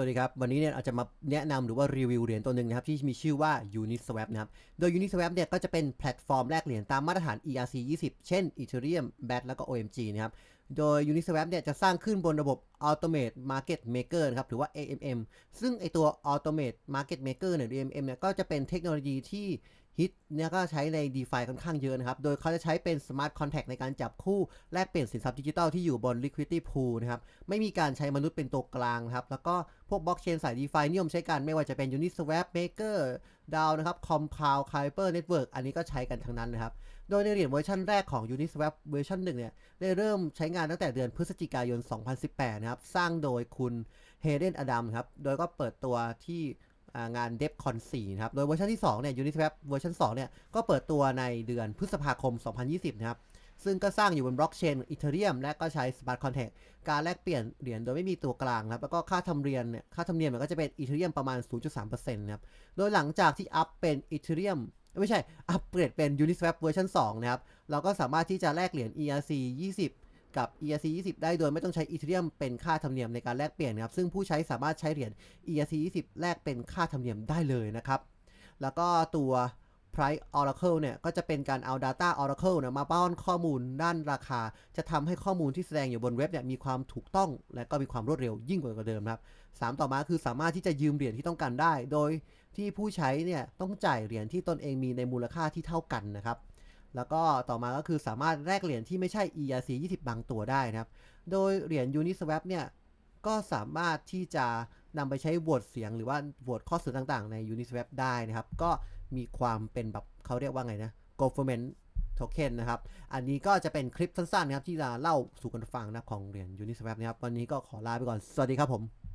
สวัสดีครับ วันนี้เนี่ยอาจจะมาแนะนำหรือว่ารีวิวเหรียญตัวหนึ่งนะครับ ที่มีชื่อว่า Uniswap นะครับ โดย Uniswap เนี่ยก็จะเป็นแพลตฟอร์มแลกเหรียญตามมาตรฐาน ERC 20 เช่น Ethereum, BAT แล้วก็ OMG นะครับ โดย Uniswap เนี่ยจะสร้างขึ้นบนระบบ Automate Market Maker นะครับหรือว่า AMM ซึ่งไอตัว Automate Market Maker เนี่ย AMM เนี่ยก็จะเป็นเทคโนโลยีที่ฮิตเนี่ยก็ใช้ใน DeFi ค่อนข้างเยอะนะครับ โดยเขาจะใช้เป็น Smart Contract ในการจับคู่แลกเปลี่ยนสินทรัพย์ดิจิทัลที่อยู่บน Liquidity Pool นะครับ ไม่มีการใช้มนุษย์เป็นตัวกลางครับ แล้วก็พวกบล็อกเชนสาย DeFi นิยมใช้กันไม่ว่าจะเป็น Uniswap Maker ดาวนะครับ Compound Kuiper Network อันนี้ก็ใช้กันทั้งนั้นนะครับ โดยในเหรียญเวอร์ชันแรกของ Uniswap เวอร์ชัน1เนี่ย ได้เริ่มใช้งานตั้งแต่เดือนพฤศจิกายน 2018 นะครับ สร้างโดยคุณเฮเดนอดัมครับ โดยก็เปิดตัวที่งาน DevCon 4นะครับ โดยเวอร์ชันที่2เนี่ย Uniswap เวอร์ชัน2เนี่ย ก็เปิดตัวในเดือนพฤษภาคม 2020 นะครับ ซึ่งก็สร้างอยู่บนบล็อกเชน Ethereum และก็ใช้ Smart Contract การแลกเปลี่ยนเหรียญโดยไม่มีตัวกลางนะครับ แล้วก็ค่าธรรมเนียมเนี่ยค่าธรรมเนียมเนี่ยก็จะเป็น Ethereum ประมาณ 0.3%นะครับ โดยหลังจากที่อัพเป็น Ethereum ไม่ใช่ อัปเกรดเป็น Uniswap เวอร์ชัน2นะครับ เราก็สามารถที่จะแลกเหรียญ ERC 20 กับ ERC 20 ได้โดยไม่ต้องใช้ Ethereum เป็นค่าธรรมเนียมในการแลกเปลี่ยนนะครับ ซึ่งผู้ใช้สามารถใช้เหรียญ ERC 20 แลกเป็นค่าธรรมเนียมได้เลยนะครับ แล้วก็ตัว Price Oracle เนี่ยก็จะเป็นการเอา Data Oracle เนี่ยมาป้อนข้อมูลด้านราคา จะทำให้ข้อมูลที่แสดงอยู่บนเว็บเนี่ยมีความถูกต้องและก็มีความรวดเร็วยิ่งกว่าเดิมครับสามต่อมาคือสามารถที่จะยืมเหรียญที่ต้องการได้ โดยที่ผู้ใช้เนี่ยต้องจ่ายเหรียญที่ตนเองมีในมูลค่าที่เท่ากันนะครับแล้วก็ต่อมาก็คือสามารถแลกเหรียญที่ไม่ใช่ ERC 20 บางตัวได้นะครับ โดยเหรียญ Uniswap เนี่ยก็สามารถที่จะ นำไปใช้โหวตเสียงหรือว่าโหวตข้อเสนอต่างๆ ใน Uniswap ได้นะครับ ก็มีความเป็นแบบเขาเรียกว่าไงนะ government token นะครับ อันนี้ก็จะเป็นคลิปสั้นๆนะครับที่จะเล่าสู่กันฟังนะของเหรียญ Uniswap นะครับ วันนี้ก็ขอลาไปก่อน สวัสดีครับผม